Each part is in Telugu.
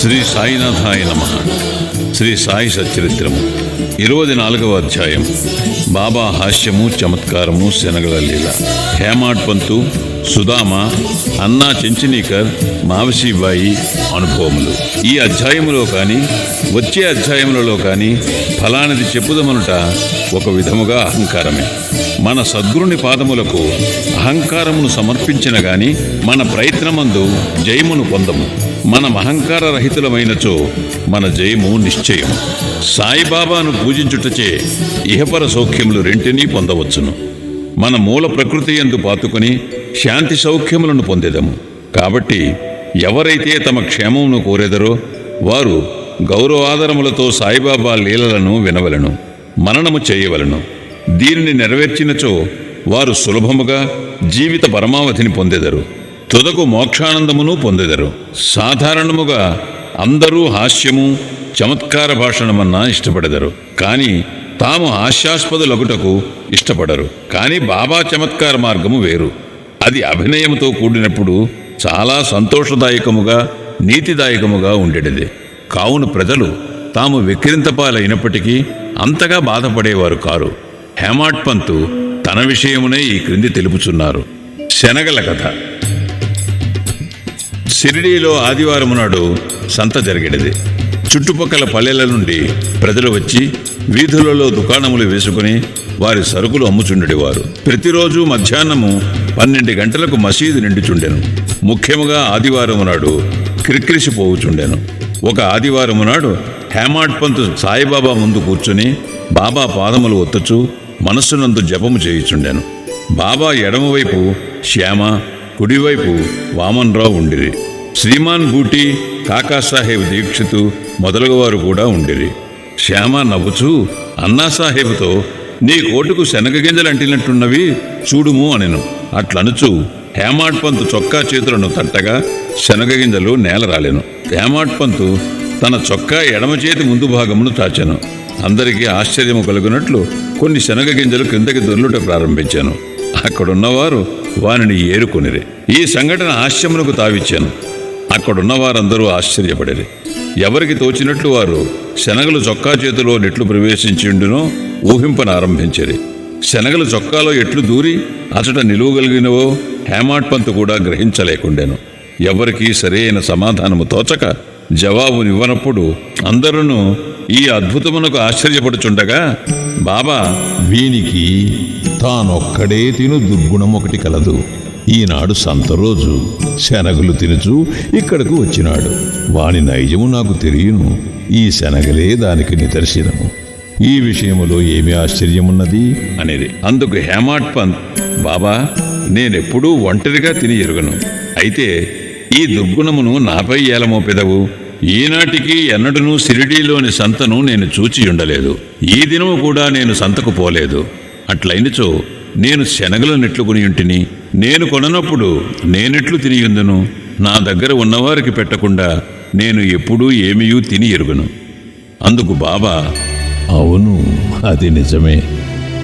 శ్రీ సాయినాథాయ నమ. శ్రీ సాయి సచరిత్రము ఇరవై నాలుగవ అధ్యాయం. బాబా హాస్యము చమత్కారము శనగల లీల. హేమాడ్ పంతు సుధామ అన్నా చెంచనీకర్ మావసీబాయి అనుభవములు. ఈ అధ్యాయములో కానీ వచ్చే అధ్యాయములలో కానీ ఫలానిది చెప్పుదమనుట ఒక విధముగా అహంకారమే. మన సద్గురుని పాదములకు అహంకారమును సమర్పించిన గాని మన ప్రయత్నమందు జయమును పొందము. మనం అహంకార రహితులమైనచో మన జయము నిశ్చయం సాయిబాబాను పూజించుటచే ఇహపర సౌఖ్యములు రెంటినీ పొందవచ్చును. మన మూల ప్రకృతి ఎందు పాతుకొని శాంతి సౌఖ్యములను పొందేదము. కాబట్టి ఎవరైతే తమ క్షేమమును కోరెదరో వారు గౌరవాదరములతో సాయిబాబా లీలలను వినవలను మననము చేయవలను. దీనిని నెరవేర్చినచో వారు సులభముగా జీవిత పరమావధిని పొందెదరు. తుదకు మోక్షానందమును పొందెదరు. సాధారణముగా అందరూ హాస్యము చమత్కార భాషణమన్నా ఇష్టపడెదరు. కానీ తాము హాస్యాస్పదులగుటకు ఇష్టపడరు. కానీ బాబా చమత్కార మార్గము వేరు. అది అభినయముతో కూడినప్పుడు చాలా సంతోషదాయకముగా నీతిదాయకముగా ఉండేటిది కావున ప్రజలు తాము విక్రింతపాలైనప్పటికీ అంతగా బాధపడేవారు కారు. హేమాట్ పంతు తన విషయమునే ఈ క్రింది తెలుపుచున్నారు. శనగల కథ. షిరిడీలో ఆదివారం నాడు సంత జరిగేది చుట్టుపక్కల పల్లెల నుండి ప్రజలు వచ్చి వీధులలో దుకాణములు వేసుకుని వారి సరుకులు అమ్ముచుండేవారు. ప్రతిరోజు మధ్యాహ్నము పన్నెండు గంటలకు మసీదు నిండుచుండెను. ముఖ్యముగా ఆదివారం నాడు క్రిక్రిసిపోవుచుండెను ఒక ఆదివారం నాడు హేమాడ్ పంత్ సాయిబాబా ముందు కూర్చుని బాబా పాదములు ఒత్తుచు మనస్సునందు జపము చేయుచుండెను. బాబా ఎడమవైపు శ్యామ కుడివైపు వామన్రావు ఉండిరి. శ్రీమాన్ బూటి కాకాసాహెబ్ దీక్షితు మొదలగువారు కూడా ఉండిరి. శ్యామ నవ్వుచూ అన్నాసాహెబ్తో నీ కోటుకు శనగగింజలు అంటినట్టున్నవి చూడుము అనెను. అట్లనుచు హేమాడ్ పంతు చొక్కా చేతులను తట్టగా శనగ గింజలు నేల రాలేను. హేమాడ్ పంతు తన చొక్కా ఎడమ చేతి ముందు భాగమును చాచాను అందరికీ ఆశ్చర్యము కలుగునట్లు కొన్ని శనగ గింజలు క్రిందకి దొర్లుట ప్రారంభించాను. అక్కడున్నవారు వానిని ఏరుకొనిరి. ఈ సంఘటన హాస్యమునకు తావిచ్చాను. అక్కడున్న వారందరూ ఆశ్చర్యపడిరి. ఎవరికి తోచినట్లు వారు శనగలు చొక్కా చేతిలో నెట్లు ప్రవేశించిండునో ఊహింపనారంభించేది శనగలు చొక్కాలో ఎట్లు దూరి అచట నిలువగలిగినవో హేమాట్ పంతు కూడా గ్రహించలేకుండేను. ఎవరికీ సరైన సమాధానము తోచక జవాబునివ్వనప్పుడు అందరూ ఈ అద్భుతమునకు ఆశ్చర్యపడుచుండగా బాబా వీనికి తానొక్కడే తిను దుర్గుణం ఒకటి కలదు. ఈనాడు సంత రోజు. శనగలు తినుచు ఇక్కడకు వచ్చినాడు. వాని నైజము నాకు తెలియను. ఈ శనగలే దానికి నిదర్శనము. ఈ విషయంలో ఏమి ఆశ్చర్యమున్నది? అనేది. అందుకు హేమాట్ పంత్ బాబా నేనెప్పుడూ ఒంటరిగా తిని ఎరుగను. అయితే ఈ దుర్గుణమును నాపై ఏలమోపెదవు ఈనాటికి ఎన్నడూ సిరిడీలోని సంతను నేను చూచి ఉండలేదు ఈ దినము కూడా నేను సంతకు పోలేదు. అట్లయినచో నేను శనగలు నెట్లుకుని ఉంటిని నేను కొననప్పుడు నేనెట్లు తినియుందును. నా దగ్గర ఉన్నవారికి పెట్టకుండా నేను ఎప్పుడూ ఏమీయూ తిని ఎరుగను. అందుకు బాబా అవును అది నిజమే.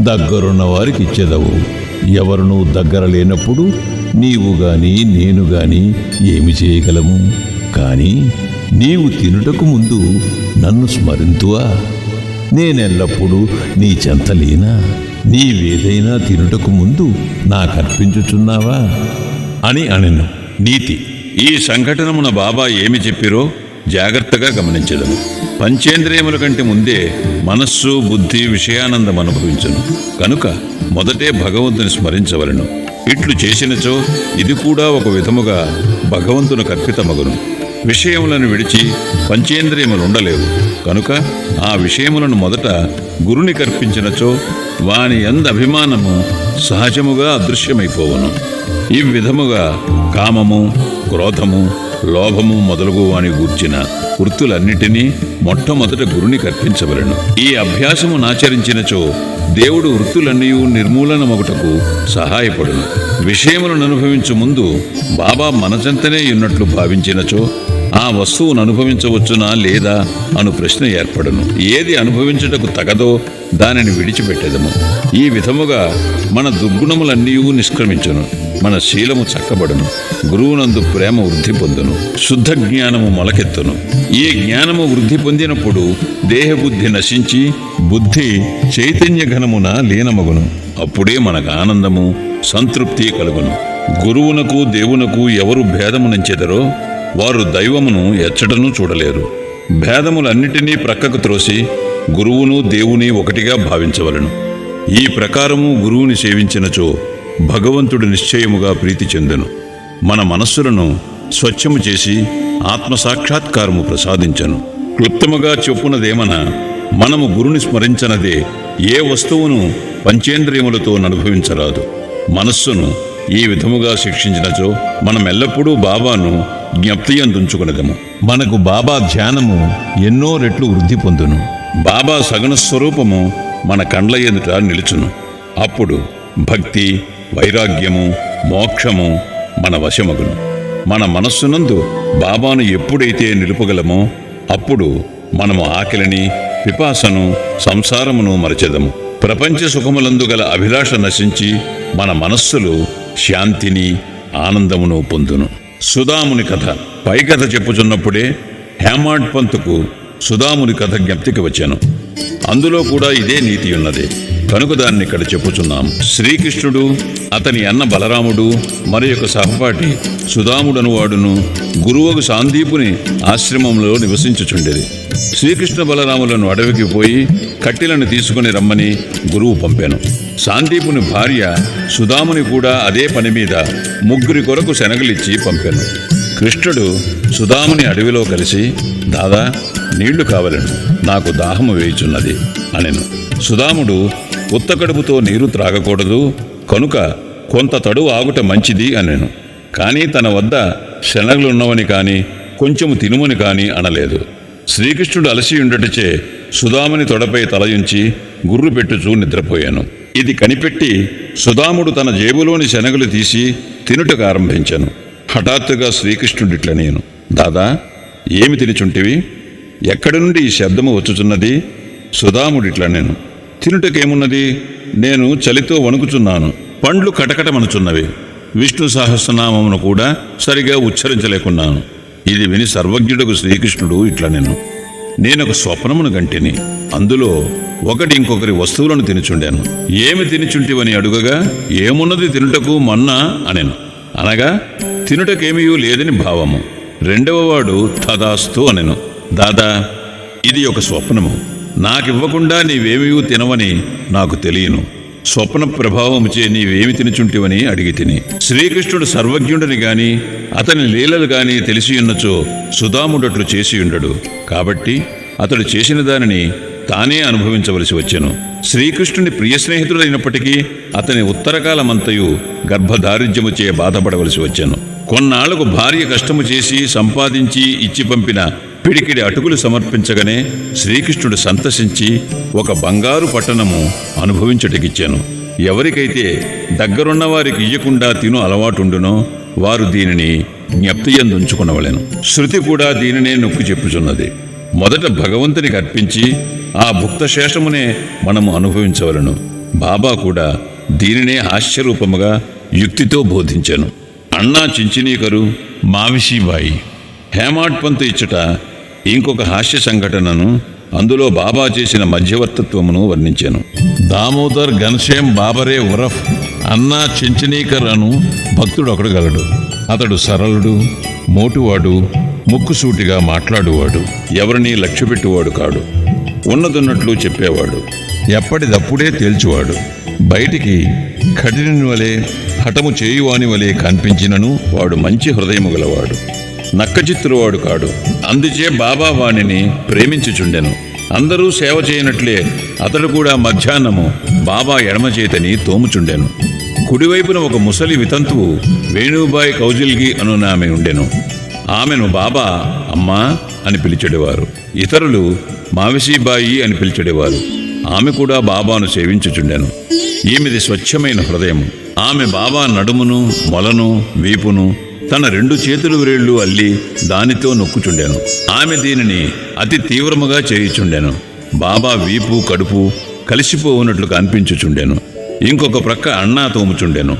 దగ్గరున్న వారికి ఇచ్చేదవు. ఎవరునూ దగ్గర లేనప్పుడు నీవు గాని నేను గాని ఏమి చేయగలము? కానీ నీవు తినుటకు ముందు నన్ను స్మరింతువా? నేనెల్లప్పుడూ నీ చెంతలేనా నీవేదైనా తినుటకు ముందు నాకర్పించుచున్నావా? అని అనెను. నీతి ఈ సంఘటనమున బాబా ఏమి చెప్పిరో జాగ్రత్తగా గమనించదము పంచేంద్రియముల కంటే ముందే మనస్సు బుద్ధి విషయానందం అనుభవించను. కనుక మొదటే భగవంతుని స్మరించవలను. ఇట్లు చేసినచో ఇది కూడా ఒక విధముగా భగవంతుని కర్పితమగును. విషయములను విడిచి పంచేంద్రియములు ఉండలేవు కనుక ఆ విషయములను మొదట గురుని కర్పించినచో వాని ఎంద అభిమానము సహజముగా అదృశ్యమైపోవును. ఈ విధముగా కామము క్రోధము లోభము మొదలగు వాని గూర్చిన వృత్తులన్నిటినీ మొట్టమొదట గురుని కర్పించవలను. ఈ అభ్యాసము నాచరించినచో దేవుడు వృత్తులన్నీ నిర్మూలనమగుటకు సహాయపడును. విషయములను అనుభవించు ముందు బాబా మనచంతనే ఉన్నట్లు భావించినచో ఆ వస్తువును అనుభవించవచ్చునా లేదా అను ప్రశ్న ఏర్పడును. ఏది అనుభవించుటకు తగదో దానిని విడిచిపెట్టెదము. ఈ విధముగా మన దుర్గుణములన్నీ నిష్క్రమించును. మన శీలము చక్కబడును. గురువునందు ప్రేమ వృద్ధి పొందును. శుద్ధ జ్ఞానము మొలకెత్తును. ఈ జ్ఞానము వృద్ధి పొందినప్పుడు దేహబుద్ధి నశించి బుద్ధి చైతన్య ఘనమున లీనమగును. అప్పుడే మనకు ఆనందము సంతృప్తి కలుగును. గురువునకు దేవునకు ఎవరు భేదమునంచెదరో వారు దైవమును ఎచ్చటను చూడలేరు. భేదములన్నిటినీ ప్రక్కకు త్రోసి గురువును దేవుని ఒకటిగా భావించవలను. ఈ ప్రకారము గురువుని సేవించినచో భగవంతుడు నిశ్చయముగా ప్రీతి చెందెను. మన మనస్సులను స్వచ్ఛము చేసి ఆత్మసాక్షాత్కారము ప్రసాదించను. క్లుప్తముగా చెప్పునదేమన మనము గురుని స్మరించనదే ఏ వస్తువును పంచేంద్రియములతో అనుభవించరాదు. మనస్సును ఈ విధముగా శిక్షించినచో మనం ఎల్లప్పుడూ బాబాను జ్ఞప్తియందుంచుకునదము మనకు బాబా ధ్యానము ఎన్నో రెట్లు వృద్ధి పొందును. బాబా సగుణ స్వరూపము మన కండ్ల ఎదుట నిలుచును. అప్పుడు భక్తి వైరాగ్యము మోక్షము మన వశమగును. మన మనస్సునందు బాబాను ఎప్పుడైతే నిలుపగలమో అప్పుడు మనము ఆకలిని పిపాసను సంసారమును మరచెదము. ప్రపంచ సుఖములందు గల అభిలాష నశించి మన మనస్సులు శాంతిని ఆనందమును పొందును. సుధాముని కథ. పై కథ చెప్పుచున్నప్పుడే హేమాడ్ పంతుకు సుధాముని కథ జ్ఞప్తికి వచ్చాను. అందులో కూడా ఇదే నీతి ఉన్నది. కనుక దాన్ని ఇక్కడ చెప్పుచున్నాం. శ్రీకృష్ణుడు అతని అన్న బలరాముడు మరి యొక్క సహపాఠి సుధాముడను వాడును గురువుకు సాందీపుని ఆశ్రమంలో నివసించుచుండేది. శ్రీకృష్ణ బలరాములను అడవికి పోయి కట్టెలను తీసుకుని రమ్మని గురువు పంపాను. సాందీపుని భార్య సుధాముని కూడా అదే పని మీద ముగ్గురి కొరకు శనగలిచ్చి పంపాను. కృష్ణుడు సుధాముని అడవిలో కలిసి దాదా నీళ్ళు కావలను నాకు దాహము వేయుచున్నది అనెను. సుధాముడు ఉత్తకడుపుతో నీరు త్రాగకూడదు. కనుక కొంత తడువు ఆగుట మంచిది అనెను. కానీ తన వద్ద శనగలున్నవని కాని కొంచెము తినుమని కాని అనలేదు. శ్రీకృష్ణుడు అలసి ఉండటచే సుధాముని తొడపై తలయుంచి గుర్రు పెట్టుచూ నిద్రపోయాను. ఇది కనిపెట్టి సుధాముడు తన జేబులోని శనగలు తీసి తినుటకు ఆరంభించాను. హఠాత్తుగా శ్రీకృష్ణుడిట్ల నేను దాదా ఏమి తినిచుంటివి? ఎక్కడి నుండి ఈ శబ్దము వచ్చుచున్నది? సుధాముడిట్ల నేను తినుటకేమున్నది? నేను చలితో వణుకుచున్నాను. పండ్లు కటకటమనుచున్నవి. విష్ణు సహస్రనామమును కూడా సరిగా ఉచ్చరించలేకున్నాను. ఇది విని సర్వజ్ఞుడకు శ్రీకృష్ణుడు ఇట్లా నేను నేనొక స్వప్నమును గంటిని. అందులో ఒకటి ఇంకొకరి వస్తువులను తినుచుండాను. ఏమి తినుచుంటివని అడుగగా ఏమున్నది తినుటకు మన్నా అనెను. అనగా తినుటకేమీ లేదని భావము. రెండవ వాడు తదాస్తు అనెను. దాదా ఇది ఒక స్వప్నము. నాకివ్వకుండా నీవేమీ తినవని నాకు తెలియను. స్వప్న ప్రభావముచే నీవేమి తినుచుంటివని అడిగి తిని. శ్రీకృష్ణుడు సర్వజ్ఞుడని గాని అతని లీలలు గాని తెలిసి ఉన్నచో సుధాముడట్లు చేసి ఉండడు కాబట్టి అతడు చేసిన దానిని తానే అనుభవించవలసి వచ్చెను. శ్రీకృష్ణుని ప్రియ స్నేహితుడైనప్పటికీ అతని ఉత్తరకాలమంతయు గర్భదారిద్ర్యముచే బాధపడవలసి వచ్చెను. కొన్నాళ్ళకు భార్య కష్టము చేసి సంపాదించి ఇచ్చి పంపిన పిడికిడి అటుకులు సమర్పించగానే శ్రీకృష్ణుడు సంతసించి ఒక బంగారు పట్టణము అనుభవించుటకిచ్చాను. ఎవరికైతే దగ్గరున్న వారికి ఇయ్యకుండా తిను అలవాటుండునో వారు దీనిని జ్ఞప్తియందుంచుకునవలేను. శృతి కూడా దీనినే నొక్కి చెప్పుచున్నది. మొదట భగవంతునికి అర్పించి ఆ భుక్త శేషమునే మనము అనుభవించవలను. బాబా కూడా దీనినే హాస్యరూపముగా యుక్తితో బోధించాను. అన్నా చించినీకరు మావిషీబాయి. హేమాడ్ పంతు ఇచ్చట ఇంకొక హాస్య సంఘటనను అందులో బాబా చేసిన మధ్యవర్తత్వమును వర్ణించాను. దామోదర్ ఘనశ్యామ్ బాబరే ఉరఫ్ అన్నా చెంచనీకర్ అను భక్తుడు ఒకడు గలడు. అతడు సరళుడు మోటువాడు ముక్కుసూటిగా మాట్లాడువాడు ఎవరిని లక్ష్యపెట్టువాడు కాడు. ఉన్నదున్నట్లు చెప్పేవాడు. ఎప్పటిదప్పుడే తేల్చువాడు. బయటికి కఠిన వలె హఠము చేయువాని వలె కనిపించినను వాడు మంచి హృదయము గలవాడు. నక్కచిత్తురువాడు కాడు. అందుచే బాబా వాణిని ప్రేమించుచుండెను. అందరూ సేవ చేయనట్లే అతడు కూడా మధ్యాహ్నము బాబా ఎడమ చేతని తోముచుండెను. కుడివైపున ఒక ముసలి వితంతువు వేణుబాయి కౌజిల్గి అను ఆమె ఉండెను. ఆమెను బాబా అమ్మా అని పిలిచెడేవారు. ఇతరులు మావిసీబాయి అని పిలిచెడేవారు. ఆమె కూడా బాబాను సేవించుచుండెను. ఈమెది స్వచ్ఛమైన హృదయం ఆమె బాబా నడుమును మొలను వీపును తన రెండు చేతులు వ్రేళ్ళు అల్లి దానితో నొక్కుచుండెను. ఆమె దీనిని అతి తీవ్రముగా చేయుచుండెను. బాబా వీపు కడుపు కలిసిపోవునట్లు అనిపించుచుండెను ఇంకొక ప్రక్క అన్నా తోముచుండెను.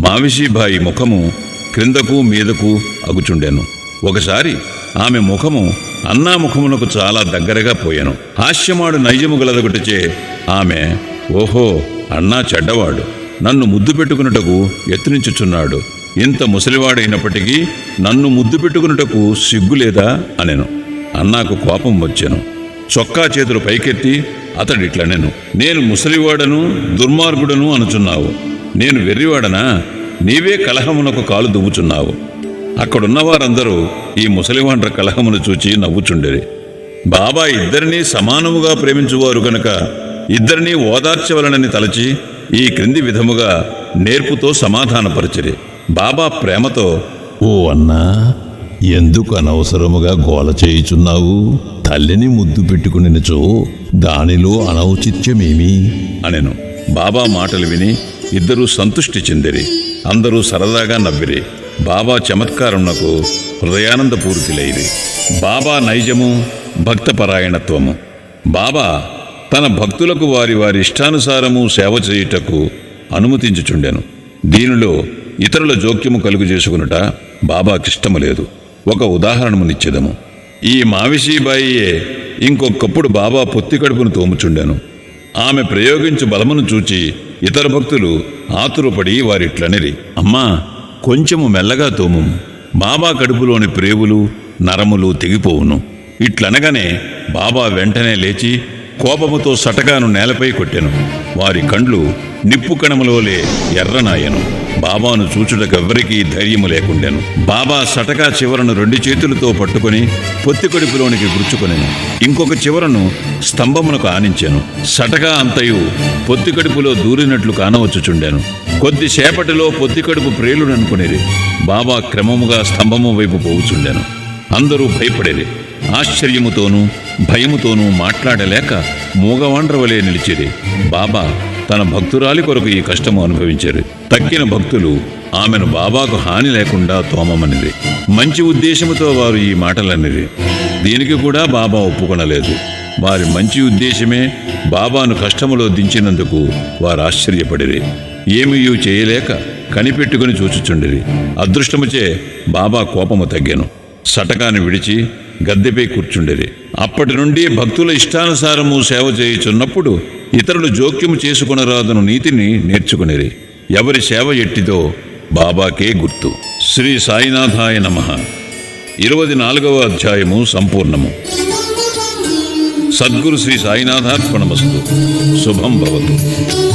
మావిషీబాయి ముఖము క్రిందకు మీదకు అగుచుండెను. ఒకసారి ఆమె ముఖము అన్నా ముఖమునకు చాలా దగ్గరగా పోయాను. హాస్యమాడు నైజము గలదొకటిచే ఆమె ఓహో అన్నా చెడ్డవాడు. నన్ను ముద్దు పెట్టుకున్నటకు యత్నించుచున్నాడు. ఇంత ముసలివాడైనప్పటికీ నన్ను ముద్దు పెట్టుకున్నటకు సిగ్గులేదా అనెను. అన్నాకు కోపం వచ్చాను. చొక్కా చేతులు పైకెత్తి అతడిట్లనెను. నేను ముసలివాడను దుర్మార్గుడను అనుచున్నావు. నేను వెర్రివాడనా? నీవే కలహమునకు కాలు దువ్వుచున్నావు. అక్కడున్న వారందరూ ఈ ముసలివాండ్ర కలహమును చూచి నవ్వుచుండేది బాబా ఇద్దరినీ సమానముగా ప్రేమించువారు కనుక ఇద్దరినీ ఓదార్చవలనని తలచి ఈ క్రింది విధముగా నేర్పుతో సమాధానపరచిరి. బాబా ప్రేమతో ఓ అన్నా ఎందుకు అనవసరముగా గోల చేయుచున్నావు? తల్లిని ముద్దు పెట్టుకునిచో దానిలో అనౌచిత్యమేమి? అనెను. బాబా మాటలు విని ఇద్దరూ సంతుష్టి చెందిరి. అందరూ సరదాగా నవ్విరి. బాబా చమత్కారమునకు హృదయానంద పూర్తిలైది బాబా నైజము భక్తపరాయణత్వము. బాబా తన భక్తులకు వారి వారి ఇష్టానుసారము సేవ చేయుటకు అనుమతించుచుండెను. దీనిలో ఇతరుల జోక్యము కలుగు చేసుకునుట బాబాకిష్టము లేదు ఒక ఉదాహరణమునిచ్చేదము. ఈ మావిషీబాయియే ఇంకొకప్పుడు బాబా పొత్తి కడుపును తోముచుండెను. ఆమె ప్రయోగించు బలమును చూచి ఇతర భక్తులు ఆతురపడి వారిట్లనిరి. అమ్మా కొంచెము మెల్లగా తోము బాబా కడుపులోని ప్రేవులు నరములు తెగిపోవును. ఇట్లనగానే బాబా వెంటనే లేచి కోపముతో సటగాను నేలపై కొట్టెను. వారి కండ్లు నిప్పు కణములోలే ఎర్రనాయను. బాబాను చూచుటకెవ్వరికీ ధైర్యము లేకుండాను. బాబా సటకా చివరను రెండు చేతులతో పట్టుకొని పొత్తి కడుపులోనికి గుచ్చుకొనెను. ఇంకొక చివరను స్తంభమునకు ఆనించాను. సటగా అంతయు పొత్తి కడుపులో దూరినట్లు కానవచ్చుచుండాను. కొద్దిసేపటిలో పొత్తి కడుపు ప్రేలుననుకునేది బాబా క్రమముగా స్తంభము వైపు పోవుచుండాను. అందరూ భయపడేది ఆశ్చర్యముతోనూ భయముతోనూ మాట్లాడలేక మూగవాండ్రవలే నిలిచేది బాబా తన భక్తురాలి కొరకు ఈ కష్టము అనుభవించారు. తక్కిన భక్తులు ఆమెను బాబాకు హాని లేకుండా తోమమనిది. మంచి ఉద్దేశముతో వారు ఈ మాటలన్నది దీనికి కూడా బాబా ఒప్పుకొనలేదు. వారి మంచి ఉద్దేశమే బాబాను కష్టములో దించినందుకు వారు ఆశ్చర్యపడిరి. ఏమియూ చేయలేక కనిపెట్టుకుని చూచుచుండిరి. అదృష్టముచే బాబా కోపము తగ్గాను. సటకాన్ని విడిచి గద్దెపై కూర్చుండిరి. అప్పటి నుండి భక్తుల ఇష్టానుసారము సేవ చేయుచున్నప్పుడు ఇతరులు జోక్యము చేసుకునరాదను నీతిని నేర్చుకునేరి. ఎవరి సేవ ఎట్టిదో బాబాకే గుర్తు. శ్రీ సాయినాథాయ నమ. ఇరవది నాలుగవ అధ్యాయము సంపూర్ణము. సద్గురు శ్రీ సాయినాథార్పణమస్తు. శుభం భవతు.